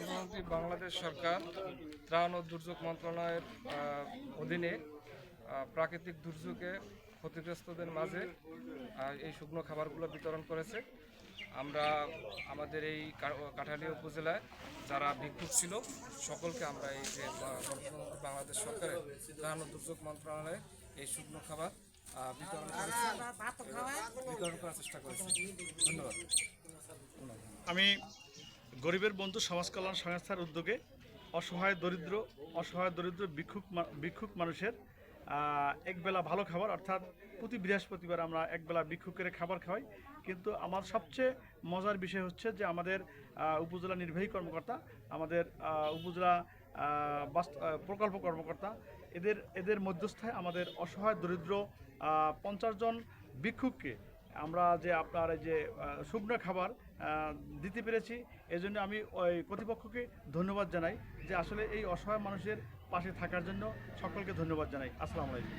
যদি বাংলাদেশ সরকার ত্রাণ ও দুর্যোগ মন্ত্রণালয়ের অধীনে প্রাকৃতিক দুর্যোগে ক্ষতিগ্রস্তদের মাঝে এই শুকনো খাবারগুলো বিতরণ করেছে। আমরা আমাদের এই কাঠালিয়া উপজেলায় যারা ভিক্ষুক ছিল, সকলকে আমরা এই যে বাংলাদেশ সরকারের ত্রাণ ও দুর্যোগ মন্ত্রণালয়ে এই শুকনো খাবার বিতরণ আমি গরিবের বন্ধু সমাজ কল্যাণ সংস্থার উদ্যোগে অসহায় দরিদ্র অসহায় দরিদ্র, ভিক্ষুক মা- ভিক্ষুক মানুষের একবেলা ভালো খাবার, অর্থাৎ প্রতি বৃহস্পতিবার আমরা একবেলা ভিক্ষুকের খাবার খাওয়াই। কিন্তু আমার সবচেয়ে মজার বিষয় হচ্ছে যে আমাদের উপজেলা নির্বাহী কর্মকর্তা আমাদের উপজেলা প্রকল্প কর্মকর্তা। এদের এদের মধ্যস্থায় আমাদের অসহায়, দরিদ্র পঞ্চাশ জন ভিক্ষুককে আমরা যে আপনার এই যে শুকনো খাবার দিতে পেরেছি। এজন্য আমি ওই কর্তৃপক্ষকে ধন্যবাদ জানাই যে আসলে এই অসহায় মানুষের পাশে থাকার জন্য সকলকে ধন্যবাদ জানাই। আসসালামু আলাইকুম।